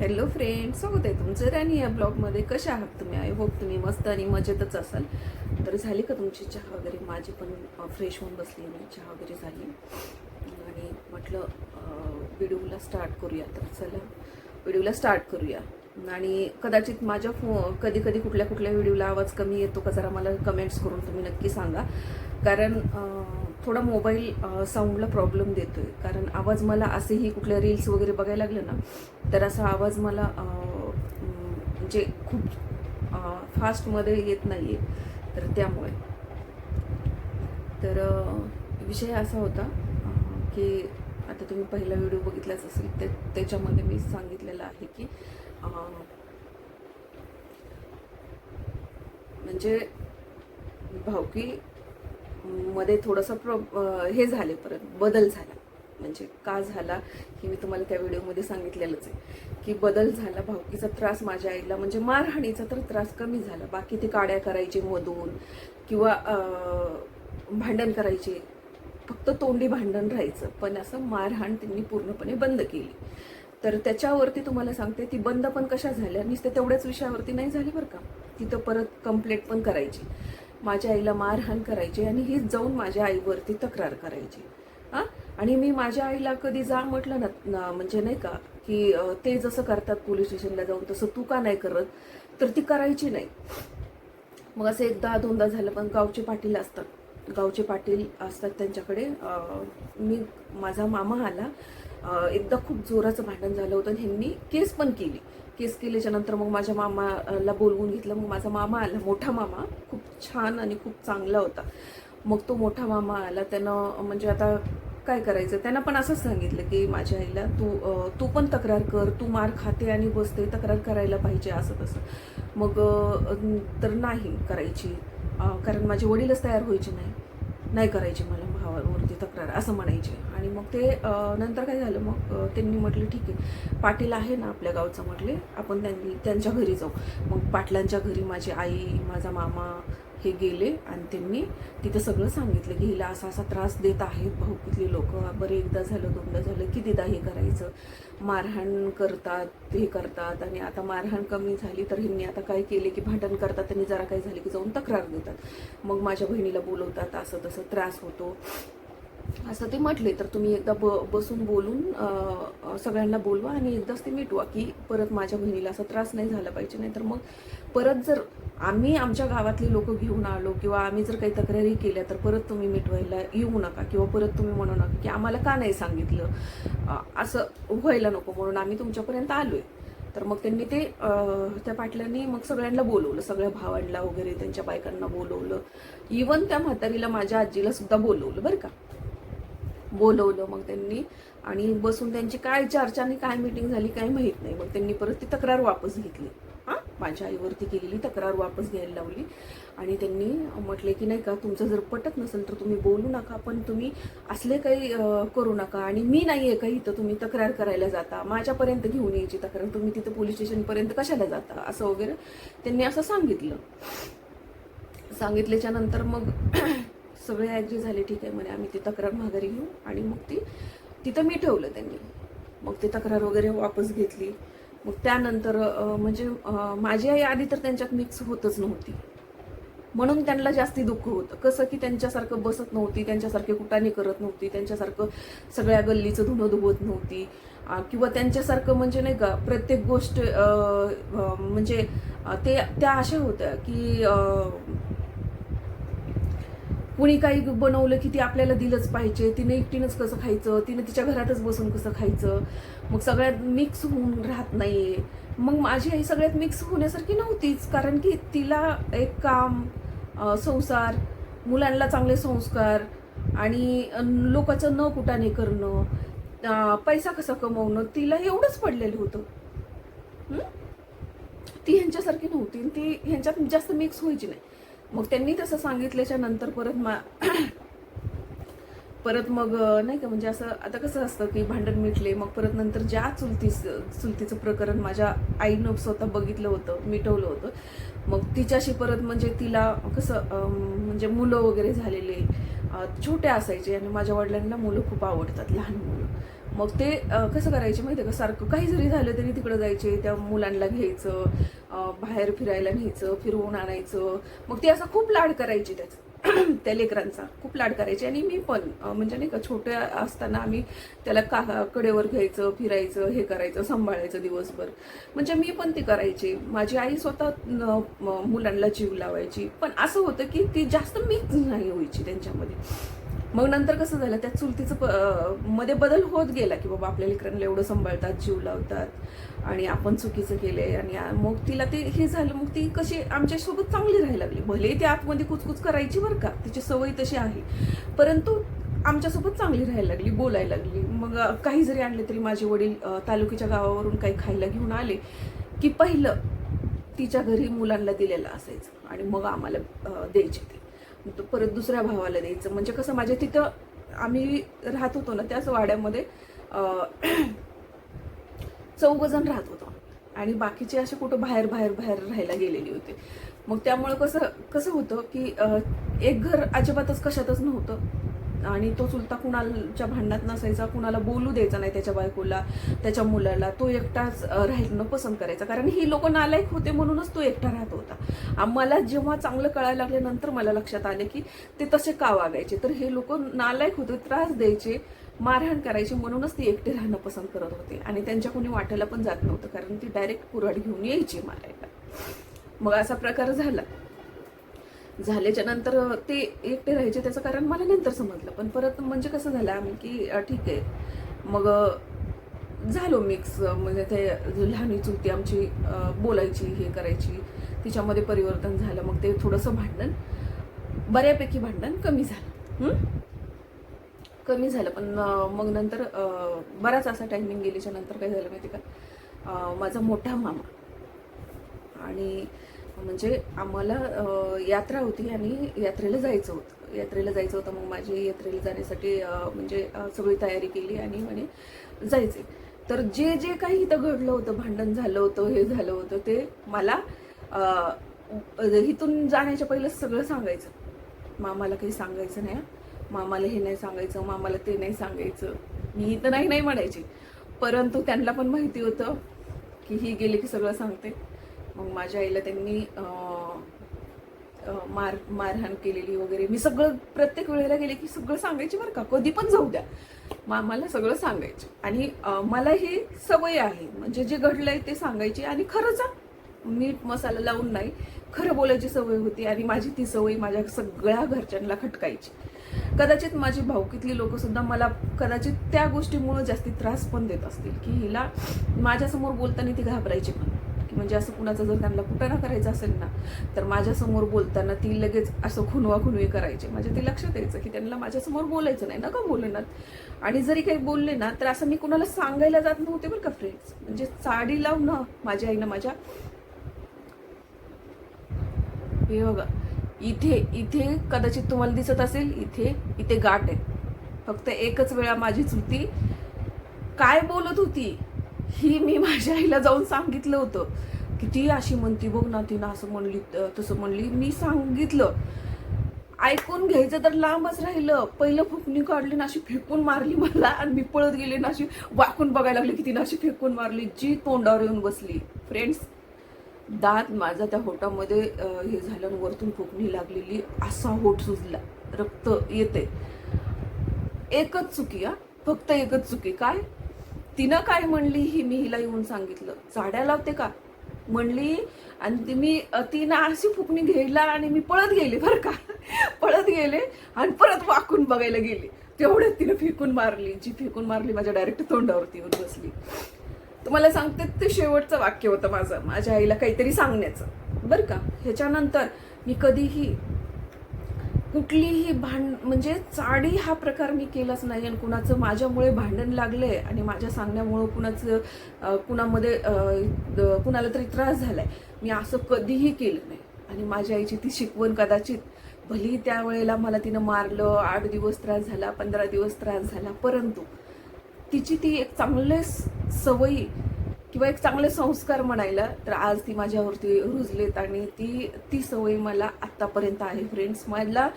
Hello friend स्वागत आहे तुमचं राणी या ब्लॉगमध्ये कशा आहात तुम्ही? आय होप तुम्ही मस्त आणि मजेतच असाल. तर झाली का तुमची चहा वगैरे? माझी पण फ्रेश होऊन बसली मी. चहा वगैरे झाली. आणि म्हटलं व्हिडिओला स्टार्ट करूया. तर चला व्हिडिओला स्टार्ट करूया. आणि कदाचित माझ्या फो कधी कधी कुठल्या कुठल्या व्हिडिओला आवाज कमी येतो का? जरा मला कमेंट्स करून तुम्ही नक्की सांगा. कारण थोडा मोबाईल साऊंडला प्रॉब्लेम देतोय. कारण आवाज मला असेही कुठल्या रील्स वगैरे बघायला लागलं ना तर असा आवाज मला म्हणजे खूप फास्टमध्ये येत नाही आहे तर त्यामुळे. तर विषय असा होता की आता तुम्ही पहिला व्हिडिओ बघितलाच असेल ते त्याच्यामध्ये मी सांगितलेलं आहे की म्हणजे भावकी मध्ये थोडंसं प्र हे झाले परत बदल झाला. म्हणजे का झाला हे मी तुम्हाला त्या व्हिडिओमध्ये सांगितलेलंच आहे. की बदल झाला भावकीचा त्रास माझ्या आईला म्हणजे मारहाणीचा तर त्रास कमी झाला. बाकी ते काड्या करायचे मधून किंवा भांडण करायचे. फक्त तोंडी भांडण राहायचं. पण असं मारहाण त्यांनी पूर्णपणे बंद केली. तर त्याच्यावरती तुम्हाला सांगते ती बंद पण कशा झाल्या नुसते तेवढ्याच विषयावरती नाही झाली बरं का. तिथं परत कंप्लेंट पण करायची. माझ्या आईला मारहाण करायची आणि हीच जाऊन माझ्या आईवरती तक्रार करायची. हां? आणि मी माझ्या आईला कधी जा म्हटलं ना म्हणजे नाही का की ते जसं करतात पोलीस स्टेशनला जाऊन तसं तू का नाही करत? तर ती करायची नाही. मग असं एकदा दोनदा झालं पण गावचे पाटील असतात. गावचे पाटील असतात त्यांच्याकडे. मी माझा मामा आला. एकदा खूप जोराचं भांडण झालं होतं आणि ह्यांनी केस पण केली. केस केल्याच्यानंतर मग माझ्या मामाला बोलवून घेतलं. मग माझा मामा आला मोठा मामा. खूप छान आणि खूप चांगला होता. मग तो मोठा मामा आला. त्यानं म्हणजे आता काय करायचं? त्यानं पण असंच सांगितलं की माझ्या आईला तू तू पण तक्रार कर. तू मार खाते आणि बसते. तक्रार करायला पाहिजे असं तसं. मग तर नाही करायची. कारण माझे वडीलच तयार व्हायचे नाही. नाही करायची मला भावावरती तक्रार असं म्हणायचे. आणि मग ते नंतर काय झालं मग त्यांनी म्हटलं ठीक आहे पाटील आहे ना आपल्या गावचं म्हटले आपण त्यांनी त्यांच्या घरी जाऊ. मग पाटलांच्या घरी माझी आई माझा मामा हे गेले आणि त्यांनी तिथं सगळं सांगितलं की हिला असा असा त्रास देत आहेत भाऊकीतले लोक. बरं एकदा झालं दोनदा झालं कितीदा हे करायचं? मारहाण करतात हे करतात आणि आता मारहाण कमी झाली तर ह्यांनी आता काय केले की भांडण करतात त्यांनी जरा काय झाले की जाऊन तक्रार देतात. मग माझ्या बहिणीला बोलवतात असं तसं त्रास होतो. असं ते म्हटले तर तुम्ही एकदा ब बसून बोलून सगळ्यांना बोलवा आणि एकदाच ते मिटवा की परत माझ्या बहिणीला असा त्रास नाही झाला पाहिजे नाही तर मग परत जर आम्ही आमच्या गावातली लोक घेऊन आलो किंवा आम्ही जर काही तक्रारी केल्या तर परत तुम्ही मिटवायला येऊ नका किंवा परत तुम्ही म्हणू नका की आम्हाला का नाही सांगितलं? असं व्हायला नको म्हणून आम्ही तुमच्यापर्यंत आलो आहे तर मग त्यांनी ते त्या पाटलांनी मग सगळ्यांना बोलवलं सगळ्या भावांना वगैरे त्यांच्या बायकांना बोलवलं. इवन त्या म्हातारीला माझ्या आजीला सुद्धा बोलवलं बरं का. बोलवलं मग त्यांनी आणि बसून त्यांची काय चर्चा आणि काय मिटिंग झाली काय माहीत नाही. मग त्यांनी परत ती तक्रार वापस घेतली. हां माझ्या आईवरती केलेली तक्रार वापस घ्यायला लावली. आणि त्यांनी म्हटले की नाही का तुमचं जर पटत नसेल तर तुम्ही बोलू नका पण तुम्ही असले काही करू नका. आणि मी नाही आहे का इथं तुम्ही तक्रार करायला जाता? माझ्यापर्यंत घेऊन यायची तक्रार. तुम्ही तिथं पोलीस स्टेशनपर्यंत कशाला जाता? असं वगैरे त्यांनी असं सांगितलं. सांगितल्याच्या नंतर मग सगळे ॲग्री झाले ठीक आहे म्हणे आम्ही ती तक्रार माघारी घेऊ. आणि मग ती तिथं मी ठेवलं त्यांनी. मग ती तक्रार वगैरे वापस घेतली. मग त्यानंतर म्हणजे माझी आई आधी तर त्यांच्यात मिक्स होतच नव्हती. म्हणून त्यांना जास्ती दुःख होतं. कसं की त्यांच्यासारखं बसत नव्हती त्यांच्यासारखे कुटाने करत नव्हती त्यांच्यासारखं सगळ्या गल्लीचं धुणं धुवत नव्हती. किंवा त्यांच्यासारखं म्हणजे नाही का प्रत्येक गोष्ट म्हणजे ते त्या अशा होत्या की कुणी काही बनवलं की ती आपल्याला दिलंच पाहिजे तिने एकटीनंच कसं खायचं तिने तिच्या घरातच बसून कसं खायचं मग सगळ्यात मिक्स होऊन राहत नाहीये. मग माझी आई सगळ्यात मिक्स होण्यासारखी नव्हतीच कारण की तिला एक काम संसार मुलांना चांगले संस्कार आणि लोकांचं न कुटाने करणं पैसा कसा कमवणं तिला एवढंच पडलेलं होतं. ती ह्यांच्यासारखी नव्हती आणि ती ह्यांच्यात जास्त मिक्स व्हायची नाही. मग त्यांनी तसं सांगितल्याच्या नंतर परत मा परत मग नाही का म्हणजे असं आता कसं असतं की भांडण मिटले मग परत नंतर ज्या चुलतीस चुलतीचं प्रकरण माझ्या आईनं स्वतः बघितलं होतं मिटवलं होतं मग तिच्याशी परत म्हणजे तिला कसं म्हणजे मुलं वगैरे झालेले छोट्या छोटे असायचे आणि माझ्या वडिलांना मुलं खूप आवडतात लहान मुलं. मग ते कसं करायचे माहिती आहे का? सारखं काही जरी झालं तरी तिकडं जायचे त्या मुलांना घ्यायचं बाहेर फिरायला न्यायचं फिरवून आणायचं. मग ते असं खूप लाड करायची त्याचं त्या लेकरांचा खूप लाड करायचे. आणि मी पण म्हणजे नाही का छोट्या असताना आम्ही त्याला का कडेवर घ्यायचं फिरायचं हे करायचं सांभाळायचं दिवसभर. म्हणजे मी पण ते करायची. माझी आई स्वतः मुलांना जीव लावायची. पण असं होतं की ती जास्त मीच नाही व्हायची त्यांच्यामध्ये. मग नंतर कसं झालं? त्या चुलतीचं प- मध्ये बदल होत गेला की बाबा आपल्या लेकरांना एवढं सांभाळतात जीव लावतात आणि आपण चुकीचं केलंय आणि मग तिला ते हे झालं मग ती कशी आमच्यासोबत चांगली राहायला लागली. भले ती आतमध्ये कुचकुच करायची बरं का तिची सवय तशी आहे. परंतु आमच्यासोबत चांगली राहायला लागली बोलायला लागली. मग काही जरी आणले तरी माझे वडील तालुक्याच्या गावावरून काही खायला घेऊन आले की पहिलं तिच्या घरी मुलांना दिलेलं असायचं आणि मग आम्हाला द्यायचे ते. तो परत दुसऱ्या भावाला द्यायचं. म्हणजे कसं माझ्या तिथं आम्ही राहत होतो ना त्याच वाड्यामध्ये चौघ जण राहत होतो. आणि बाकीचे असे कुठं बाहेर बाहेर बाहेर राहायला गेलेली होते. मग त्यामुळे कसं कसं होतं की एक घर अजिबातच कशातच नव्हतं. आणि तो चुलता कुणाच्या भांडणात नसायचा कुणाला बोलू द्यायचा नाही त्याच्या बायकोला त्याच्या मुलाला. तो एकटाच राहणं पसंत करायचा. कारण ही लोक नालायक होते म्हणूनच तो एकटा राहत होता. आम्हाला जेव्हा चांगलं कळायला लागल्यानंतर मला लक्षात आले की ते तसे का वागायचे? तर हे लोक नालायक होते त्रास द्यायचे मारहाण करायची म्हणूनच ती एकटे राहणं पसंत करत होते. आणि त्यांच्या कोणी वाटायला पण जात नव्हतं कारण ती डायरेक्ट कुऱ्हाड घेऊन यायची मारायला. मग असा प्रकार झाला. झाल्याच्यानंतर ते एकटे राहायचे त्याचं कारण मला नंतर समजलं. पण परत म्हणजे कसं झालं आम्ही की ठीक आहे. मग झालो मिक्स म्हणजे ते लहानी चुलती आमची बोलायची हे करायची. तिच्यामध्ये परिवर्तन झालं मग ते थोडंसं भांडण बऱ्यापैकी भांडण कमी झालं. कमी झालं पण मग नंतर बराच असा टायमिंग गेल्याच्यानंतर काय झालं माहिती का? माझा मोठा मामा आणि म्हणजे आम्हाला यात्रा होती आणि यात्रेला जायचं होतं. यात्रेला जायचं होतं मग माझी यात्रेला जाण्यासाठी म्हणजे सगळी तयारी केली आणि म्हणे जायचे. तर जे जे काही इथं घडलं होतं भांडण झालं होतं हे झालं होतं ते मला इथून जाण्याच्या पहिलं सगळं सांगायचं. मामाला काही सांगायचं नाही मामाला हे नाही सांगायचं मामाला ते नाही सांगायचं. मी इथं नाही नाही म्हणायची. परंतु त्यांना पण माहिती होतं की ही गेली की सगळं सांगते. मग माझ्या आईला त्यांनी मार मारहाण केलेली वगैरे. मी सगळं प्रत्येक वेळेला गेले की सगळं सांगायची बरं का. कधी पण जाऊ द्या. मामाला सगळं सांगायचे. आणि मला ही सवय आहे. म्हणजे जे घडलंय ते सांगायची. आणि खरंच मीठ मसाला लावून नाही. खरं बोलायची सवय होती आणि माझी ती सवय माझ्या सगळ्या घरच्यांना खटकायची. कदाचित माझी भाऊकीतली लोक सुद्धा मला कदाचित त्या गोष्टीमुळे जास्ती त्रास पण देत असतील. की हिला माझ्यासमोर बोलताना ती घाबरायची पण की म्हणजे असं कुणाचं जर त्यांना कुठं करायचं असेल ना तर माझ्यासमोर बोलताना ती लगेच असं खुनवा खुनवी करायचे. म्हणजे ते लक्षात यायचं की त्यांना माझ्यासमोर बोलायचं नाही. ना का बोलणार आणि जरी काही बोलले ना तर असं मी कुणाला सांगायला जात नव्हते बरं का फ्रेंड्स म्हणजे साडी लावून माझ्या आईनं माझ्या हे बघा. इथे इथे कदाचित तुम्हाला दिसत असेल इथे इथे गाठ आहे. फक्त एकच वेळा माझी चुलती काय बोलत होती? ही मी माझ्या आईला जाऊन सांगितलं होतं की ती अशी म्हणती बघ ना तिनं असं म्हणली तसं म्हणली. मी सांगितलं. ऐकून घ्यायचं तर लांबच राहिलं. पहिलं फुकणी काढली ना अशी फेकून मारली मला. आणि मी पळत गेले ना अशी वाकून बघायला लागली की तिनं अशी फेकून मारली जी तोंडावर येऊन बसली. फ्रेंड्स दात माझा त्या होटामध्ये हे झालं आणि वरतून फुकणी लागलेली. असा होट सुजला. रक्त येते एकच चुकी हा. फक्त एकच चुकी. काय? तिनं काय म्हणली ही मी हिला येऊन सांगितलं. झाड्या लावते का? म्हणली आणि ती मी तिनं अशी फुकणी घ्यायला आणि मी पळत गेले बरं का. पळत गेले आणि परत वाकून बघायला गेले. तेवढ्यात तिनं फेकून मारली. जी फेकून मारली माझ्या डायरेक्ट तोंडावरती येऊन बसली. तुम्हाला सांगते ते शेवटचं वाक्य होतं माझं. माझ्या आईला काहीतरी सांगण्याचं. बरं का? ह्याच्यानंतर मी कधीही कुठलीही भांड म्हणजे चाडी हा प्रकार मी केलाच नाही आणि कुणाचं माझ्यामुळे भांडण लागलं आहे आणि माझ्या सांगण्यामुळं कुणाचं कुणामध्ये कुणाला तरी त्रास झाला आहे मी असं कधीही केलं नाही. आणि माझ्या आईची ती शिकवण कदाचित भली त्यावेळेला मला तिनं मारलं आठ दिवस त्रास झाला पंधरा दिवस त्रास झाला परंतु तिची ती एक चांगले स- सवयी किंवा एक चांगले संस्कार म्हणायला तर आज ती माझ्यावरती रुजलेत आणि ती ती सवय मला आत्तापर्यंत आहे फ्रेंड्स मला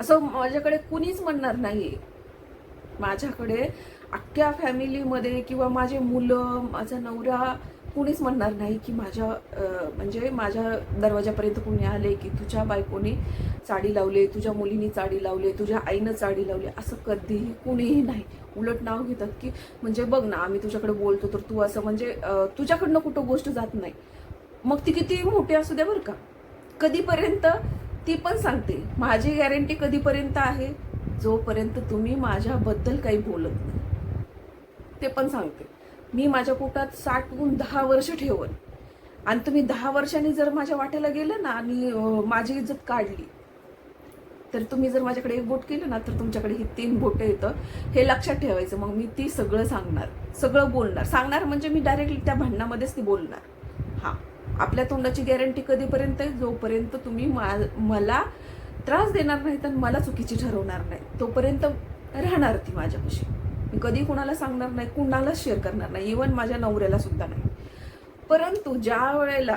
असं माझ्याकडे कुणीच म्हणणार नाही माझ्याकडे अख्ख्या फॅमिलीमध्ये किंवा माझे मुलं माझा नवरा कुणीच म्हणणार नाही की माझ्या म्हणजे माझ्या दरवाजापर्यंत कुणी आले की तुझ्या बायकोने चाडी लावले तुझ्या मुलीने चाडी लावले तुझ्या आईनं चाडी लावली असं कधीही कुणीही नाही. उलट नाव घेतात की म्हणजे बघ ना आम्ही तुझ्याकडे बोलतो तर तू असं म्हणजे तुझ्याकडनं कुठं गोष्ट जात नाही. मग ती किती मोठी असू द्या बरं का. कधीपर्यंत ती पण सांगते माझी गॅरंटी कधीपर्यंत आहे? जोपर्यंत तुम्ही माझ्याबद्दल काही बोलत नाही. ते पण सांगते. मी माझ्या पोटात साठवून दहा वर्ष ठेवन आणि तुम्ही दहा वर्षांनी जर माझ्या वाट्याला गेलं ना आणि माझी इज्जत काढली तर तुम्ही जर माझ्याकडे एक बोट केलं ना तर तुमच्याकडे ही तीन बोटं येतं. हे लक्षात ठेवायचं. मग मी ती सगळं सांगणार. सगळं बोलणार. सांगणार म्हणजे मी डायरेक्टली त्या भांडणामध्येच ती बोलणार. हां. आपल्या तोंडाची गॅरंटी कधीपर्यंत आहे? जोपर्यंत तुम्ही मा- मला त्रास देणार नाही तर मला चुकीची ठरवणार नाही तोपर्यंत राहणार ती माझ्यापाशी. मी कधी कुणाला सांगणार नाही कुणालाच शेअर करणार नाही इवन माझ्या नवऱ्याला सुद्धा नाही. परंतु ज्या वेळेला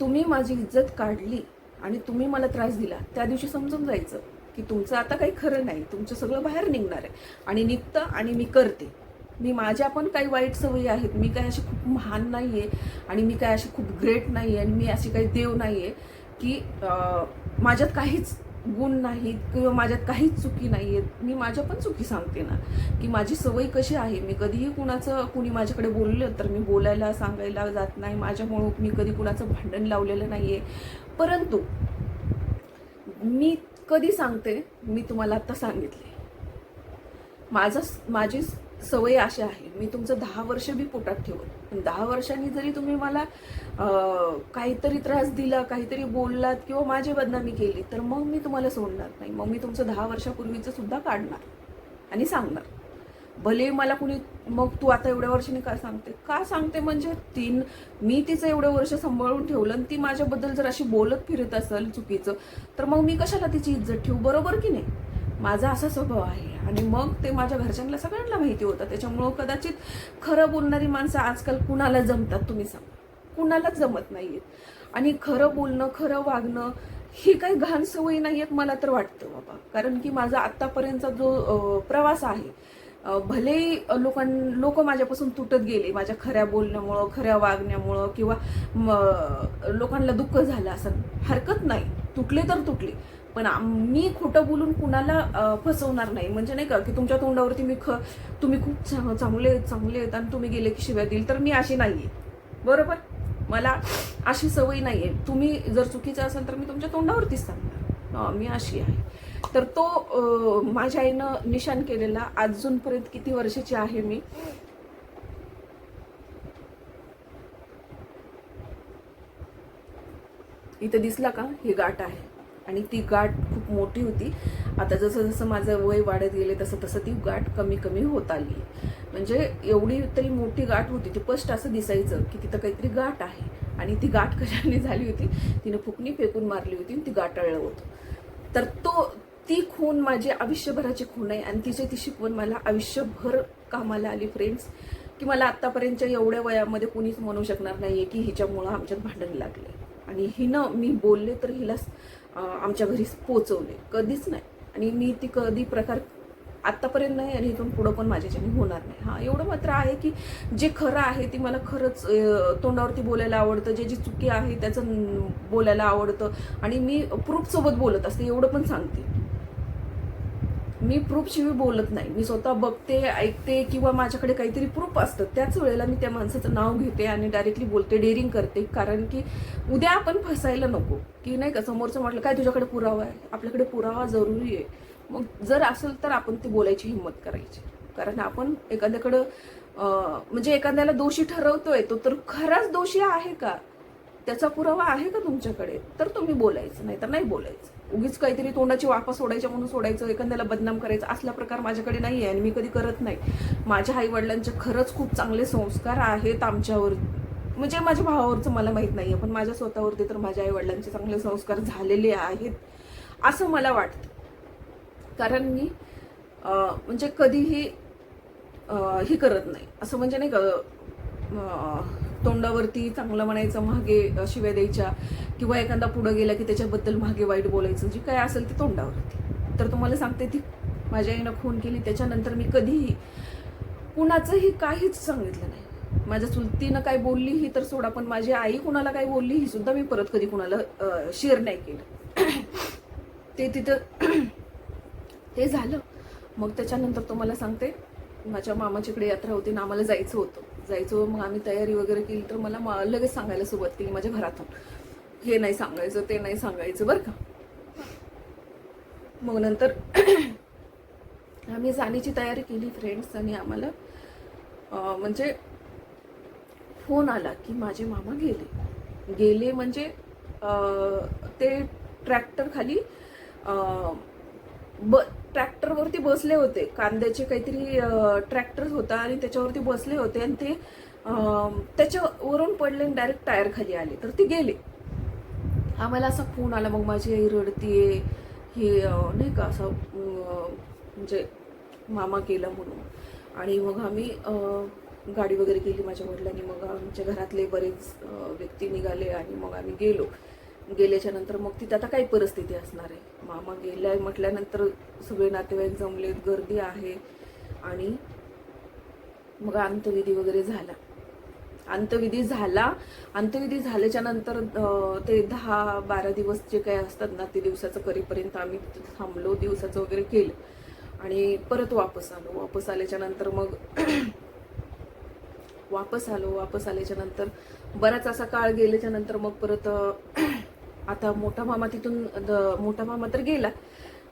तुम्ही माझी इज्जत काढली आणि तुम्ही मला त्रास दिला त्या दिवशी समजून जायचं की तुमचं आता काही खरं नाही तुमचं सगळं बाहेर निघणार आहे. आणि निघतं आणि मी करते. मी माझ्या पण काही वाईट सवयी आहेत मी काय अशी खूप महान नाही आहे आणि मी काय अशी खूप ग्रेट नाही आहे आणि मी अशी काही देव नाही आहे की माझ्यात काहीच गुण नाहीत किंवा माझ्यात काहीच चुकी नाही आहेत मी माझ्या पण चुकी सांगते ना. की माझी सवय कशी आहे मी कधीही कुणाचं कुणी माझ्याकडे बोललं तर मी बोलायला सांगायला जात नाही. माझ्यामुळं मी कधी कुणाचं भांडण लावलेलं नाही आहे परंतु मी कधी सांगते मी तुम्हाला आत्ता सांगितले. माझं माझी सवय अशी आहे. मी तुमचं दहा वर्ष बी पोटात ठेवत पण दहा वर्षांनी जरी तुम्ही मला काहीतरी त्रास दिला काहीतरी बोललात किंवा माझी बदनामी केली तर मग मी तुम्हाला सोडणार नाही. मग मी तुमचं दहा वर्षापूर्वीचं सुद्धा काढणार आणि सांगणार. भले मला कुणी मग तू आता एवढ्या वर्षांनी का सांगते? का सांगते? म्हणजे तीन मी तिचं एवढं वर्ष सांभाळून ठेवलं आणि ती माझ्याबद्दल जर अशी बोलत फिरत असेल चुकीचं तर मग मी कशाला तिची इज्जत ठेवू? बरोबर की नाही? माझा असा स्वभाव आहे. आणि मग ते माझ्या घरच्यांना सगळ्यांना माहिती होतं. त्याच्यामुळं कदाचित खरं बोलणारी माणसं आजकाल कुणाला जमतात तुम्ही सांगा. कुणालाच जमत नाही आहेत आणि खरं बोलणं खरं वागणं ही काही घाण सवयी आहेत मला तर वाटतं बाबा. कारण की माझा आत्तापर्यंतचा जो प्रवास आहे भलेही लोकां लोक माझ्यापासून तुटत गेले माझ्या खऱ्या बोलण्यामुळं खऱ्या वागण्यामुळं किंवा लोकांना दुःख झालं असं हरकत नाही. तुटले तर तुटले. पण मी खोटं बोलून कुणाला फसवणार नाही. म्हणजे नाही का की तुमच्या तोंडावरती मी ख तुम्ही खूप चांगले आहेत, चांगले आहेत आणि तुम्ही गेले की शिव्या देईल तर मी अशी नाही आहे बरोबर? मला अशी सवय नाही आहे तुम्ही जर चुकीचं असेल तर मी तुमच्या तोंडावरतीच सांगणार मी अशी आहे. तर तो माझ्या आईनं निशाण केलेला अजूनपर्यंत किती वर्षाची आहे मी? इथं दिसला का? ही गाठ आहे. आणि ती गाठ खूप मोठी होती. आता जसं जसं माझं वय वाढत गेले तसं तसं ती गाठ कमी कमी होत आली म्हणजे एवढी तरी मोठी गाठ होती ती फस्ट असं दिसायचं की तिथं काहीतरी गाठ आहे. आणि ती गाठ कशाने झाली होती? तिने फुकणी फेकून मारली होती आणि ती गाठाळलं होतं. तर तो ती खून माझी आयुष्यभराची खून आहे आणि तिची ती शिकवण मला आयुष्यभर कामाला आली फ्रेंड्स की मला आत्तापर्यंतच्या एवढ्या वयामध्ये कुणीच म्हणू शकणार नाही आहे की हिच्यामुळं आमच्यात भांडण लागले आणि हिनं मी बोलले तर हिला आमच्या घरी पोचवले. कधीच नाही. आणि मी ती कधी प्रकार आत्तापर्यंत नाही आणि इथून पुढं पण माझ्याच्याने होणार नाही. हां एवढं मात्र आहे की जे खरं आहे ती मला खरंच तोंडावरती बोलायला आवडतं. जे जी चुकी आहे त्याचं बोलायला आवडतं. आणि मी प्रूफसोबत बोलत असते एवढं पण सांगते. मी प्रूफशिवाय बोलत नाही. मी स्वतः बघते ऐकते किंवा माझ्याकडे काहीतरी प्रूफ असतं त्याच वेळेला मी त्या माणसाचं नाव घेते आणि डायरेक्टली बोलते डेअरिंग करते. कारण की उद्या आपण फसायला नको. की नाही का समोरचं म्हटलं काय तुझ्याकडे पुरावा आहे? आपल्याकडे पुरावा जरुरी आहे. मग जर असेल तर आपण ती बोलायची हिंमत करायची. कारण आपण एखाद्याकडं म्हणजे एखाद्याला दोषी ठरवतोय तो तर खराच दोषी आहे का? त्याचा पुरावा आहे का तुमच्याकडे? तर तुम्ही बोलायचं नाही तर नाही बोलायचं. उगीच काहीतरी तोंडाची वाफा सोडायच्या म्हणून सोडायचं एखाद्याला बदनाम करायचं असला प्रकार माझ्याकडे नाही आहे आणि मी कधी करत नाही. माझ्या आई वडिलांचे खरंच खूप चांगले संस्कार आहेत आमच्यावर. म्हणजे माझ्या भावावरचं मला माहीत नाही आहे पण माझ्या स्वतःवरती तर माझ्या आई वडिलांचे चांगले संस्कार झालेले आहेत असं मला वाटतं. कारण मी म्हणजे कधीही हे करत नाही. असं म्हणजे नाही का तोंडावरती चांगलं म्हणायचं मागे शिव्या द्यायच्या किंवा एखादा पुढं गेला की त्याच्याबद्दल मागे वाईट बोलायचं जे काय असेल ते तोंडावरती. तर तुम्हाला सांगते ती. माझ्या आईनं खून केली त्याच्यानंतर मी कधीही कुणाचंही काहीच सांगितलं नाही. माझ्या चुलतीनं काय बोलली ही तर सोडा पण माझी आई कुणाला काय बोलली ही सुद्धा मी परत कधी कुणाला शेअर नाही केलं. ते तिथं ते झालं. मग त्याच्यानंतर तुम्हाला सांगते माझ्या मामाच्याकडे यात्रा होती ना आम्हाला जायचं होतं. जायचो मग आम्ही तयारी वगैरे केली तर मला लगेच सांगायला सुरुवात केली माझ्या घरातून. हे नाही सांगायचं ते नाही सांगायचं बरं का? मग नंतर आम्ही जाण्याची तयारी केली फ्रेंड्स आणि आम्हाला म्हणजे फोन आला की माझे मामा गेले. गेले म्हणजे ते ट्रॅक्टर खाली ब ट्रॅक्टरवरती बसले होते. कांद्याचे काहीतरी ट्रॅक्टर होता आणि त्याच्यावरती बसले होते आणि ते त्याच्यावरून पडले आणि डायरेक्ट टायर खाली आले. तर ते गेले. आम्हाला असा फोन आला मग माझी आई रडतीये. हे नाही का असं म्हणजे मामा केला म्हणून. आणि मग आम्ही गाडी वगैरे केली माझ्या वडिलांनी. मग आमच्या घरातले बरेच व्यक्ती निघाले आणि मग आम्ही गेलो. गेल्याच्यानंतर मग तिथं आता काही परिस्थिती असणार आहे. मामा गेलाय म्हटल्यानंतर सगळे नातेवाईक जमलेत गर्दी आहे आणि मग अंतविधी वगैरे झाला. अंतविधी झाला. अंतविधी झाल्याच्यानंतर ते दहा बारा दिवस जे काही असतात ना ते दिवसाचं करीपर्यंत आम्ही थांबलो दिवसाचं वगैरे केलं. आणि परत वापस आलो. वापस आल्याच्यानंतर मग वापस आलो. वापस आल्याच्यानंतर बराच असा काळ गेल्याच्यानंतर मग परत आता मोठा मामा तिथून द- मोठा मामा तर गेला.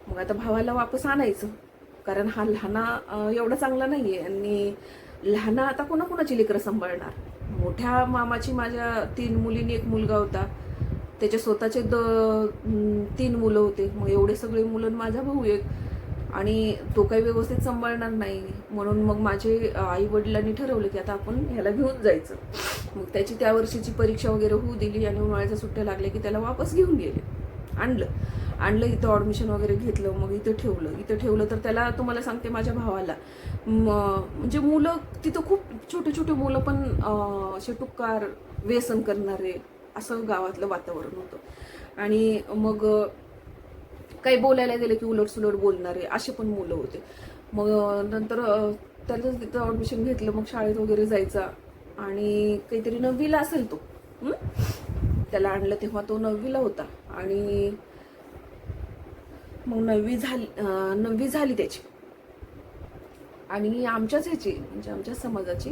मग आता भावाला वापस आणायचं. कारण हा लहाना एवढा चांगला नाही आहे आणि लहाना आता कोणाकोणाची लेकरं सांभाळणार? मोठ्या मामाची माझ्या तीन मुलींनी एक मुलगा होता. त्याचे स्वतःचे द तीन मुलं होते. मग एवढे सगळे मुलं माझा भाऊ एक. आणि तो काही व्यवस्थित सांभाळणार नाही. म्हणून मग माझे आई वडिलांनी ठरवलं की आता आपण ह्याला घेऊन जायचं. मग त्याची त्या वर्षीची परीक्षा वगैरे होऊ दिली आणि उन्हाळ्याच्या सुट्ट्या लागल्या की त्याला वापस घेऊन गेले. आणलं. आणलं इथं ॲडमिशन वगैरे घेतलं मग इथं ठेवलं. इथं ठेवलं तर त्याला तुम्हाला सांगते माझ्या भावाला. म्हणजे मुलं तिथं खूप छोटे छोटे मुलं पण असे टुक्कार व्यसन करणारे असं गावातलं वातावरण होतं. आणि मग काही बोलायला गेलं की उलट सुलट बोलणारे असे पण मुलं होते. मग नंतर त्यांचं तिथं ॲडमिशन घेतलं मग शाळेत वगैरे जायचा. आणि काहीतरी नववीला असेल तो. त्याला आणलं तेव्हा तो नववीला होता. आणि मग नववी झाली नववी झाली त्याची. आणि आमच्याच ह्याची म्हणजे आमच्या समाजाची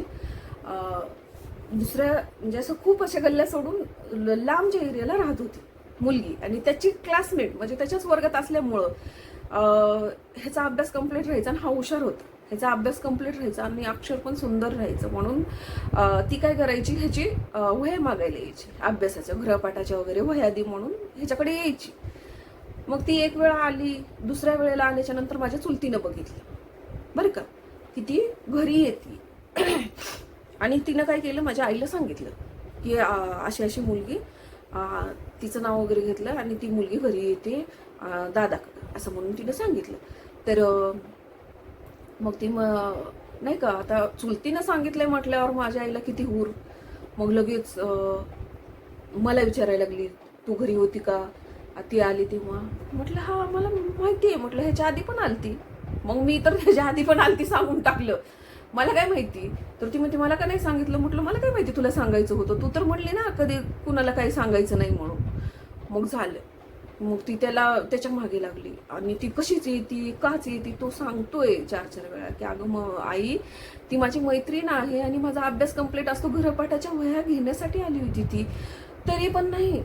दुसऱ्या म्हणजे असं खूप अशा गल्ल्या सोडून ल- लांबच्या एरियाला राहत होती. मुलगी. आणि त्याची क्लासमेट म्हणजे त्याच्याच वर्गात असल्यामुळं ह्याचा अभ्यास कंप्लीट राहायचा आणि हा हुशार होता. ह्याचा अभ्यास कंप्लीट राहायचा आणि अक्षर पण सुंदर राहायचं. म्हणून ती काय करायची ह्याची वह्या मागायला यायची. अभ्यासाच्या गृहपाठाच्या वगैरे वह्यादी म्हणून ह्याच्याकडे यायची. मग ती एक वेळा आली दुसऱ्या वेळेला आल्याच्यानंतर माझ्या चुलतीनं बघितलं. बरं का? की ती घरी येते. आणि तिनं काय केलं? माझ्या आईला सांगितलं की अशी अशी मुलगी तिचं नाव वगैरे घेतलं आणि ती मुलगी घरी येते अं, दादाकडं असं म्हणून तिनं सांगितलं. तर मग ती मग नाही का आता चुलतीनं सांगितलंय म्हटल्यावर माझ्या आईला किती हूर. मग लगेच मला विचारायला लागली तू घरी होती का? ती आली तेव्हा. म्हटलं हा मला माहिती आहे म्हटलं ह्याच्या आधी पण आलती. मग मी तर ह्याच्या आधी पण आलती सांगून टाकलं. मला काय माहिती? तर ती म्हणते मला का नाही सांगितलं? म्हटलं मला काय माहिती तुला सांगायचं होतं? तू तर म्हटली ना कधी कुणाला काही सांगायचं नाही म्हणून. मग झालं. मग ती त्याला त्याच्यामागे लागली. आणि ती कशीच येते काच येते तो सांगतोय चार चार वेळा की अगं मग आई ती माझी मैत्रीण आहे आणि माझा अभ्यास कंप्लीट असतो. घरपाठाच्या वह्या घेण्यासाठी आली होती ती. तरी पण नाही.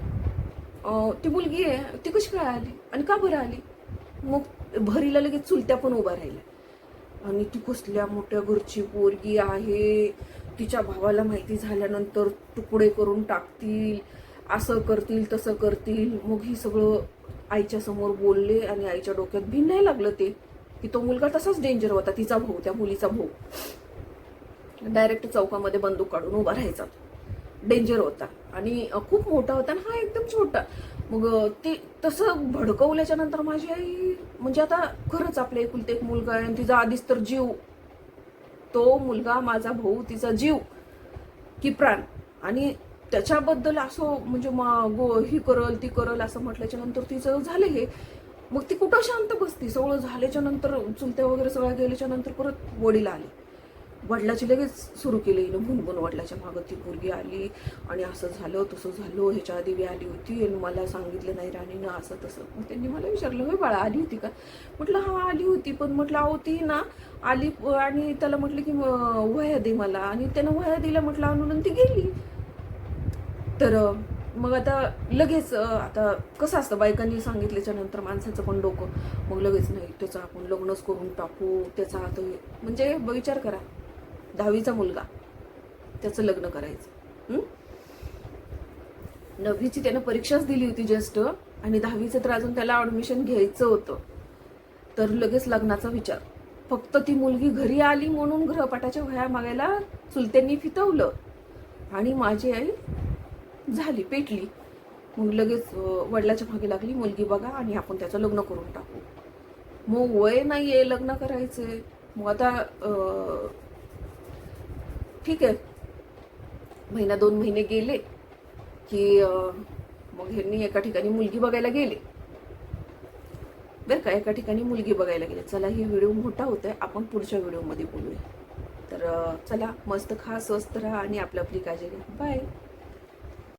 ती मुलगी आहे. ती कशी काय आली? आणि का बरं आली? मग भरीला लगेच चुलत्या पण उभा राहिल्या. आणि ती कसल्या मोठ्या घरची पोरगी आहे. तिच्या भावाला माहिती झाल्यानंतर तुकडे करून टाकतील. असं करतील तसं करतील. मग ही सगळं आईच्या समोर बोलले आणि आईच्या डोक्यात भिन नाही लागलं ते की तो मुलगा तसाच डेंजर होता तिचा भाऊ त्या मुलीचा भाऊ. डायरेक्ट चौकामध्ये बंदूक काढून उभा राहायचा. डेंजर होता. आणि खूप मोठा होता आणि हा एकदम छोटा. मग ते तसं भडकवल्याच्या नंतर माझी आई म्हणजे आता खरंच आपल्या एकुलते एक मुलगा आहे आणि तिचा आधीच तर जीव. तो मुलगा माझा भाऊ तिचा जीव की प्राण. आणि त्याच्याबद्दल असं म्हणजे मा गो ही करल ती करल असं म्हटल्याच्या नंतर तिचं झालं हे मग ती कुठं शांत बसती? सगळं झाल्याच्यानंतर चुलत्या वगैरे सगळ्या गेल्याच्यानंतर परत वडील आले. वडिलाची लगेच सुरू केली. हिनं भुनभुन वडिलाच्या मागं ती पोरगी आली आणि असं झालं तसं झालं. ह्याच्या आधी बी आली होती आणि मला सांगितलं नाही राणीनं असं तसं. मग त्यांनी मला विचारलं होय बाळा आली होती का? म्हटलं हा आली होती. पण म्हटलं अहो ती ना आली आणि त्याला म्हटलं की वह्या दे मला. आणि त्यानं वह्या दिल्या म्हटलं आणून ती गेली. तर मग आता लगेच आता कसं असतं बायकांनी सांगितल्याच्या नंतर माणसाचं पण डोकं मग लगेच नाही त्याचं आपण लग्नच करून टाकू त्याचा आता हे- म्हणजे विचार करा. दहावीचा मुलगा त्याचं लग्न करायचं नववीची त्यानं परीक्षाच दिली होती जस्ट आणि दहावीचं तर अजून त्याला ऍडमिशन घ्यायचं होतं. तर लगेच लग्नाचा विचार. फक्त ती मुलगी घरी आली म्हणून गृहपाठाच्या वह्या मागायला चुलत्यांनी फितवलं. आणि माझी आई झाली पेटली. मग लगेच वडिलाच्या मागे लागली मुलगी बघा आणि आपण त्याचं लग्न करून टाकू. मग वय नाही आहे लग्न करायचंय. मग आता ठीक आहे. महिना दोन महिने गेले की मग ह्यांनी एका ठिकाणी मुलगी बघायला गेले. बरं का एका ठिकाणी मुलगी बघायला गेले. चला ही व्हिडिओ मोठा होतोय आपण पुढच्या व्हिडिओमध्ये बोलूया. तर चला मस्त खा स्वस्त राहा आणि आपली आपली काळजी घ्या. बाय.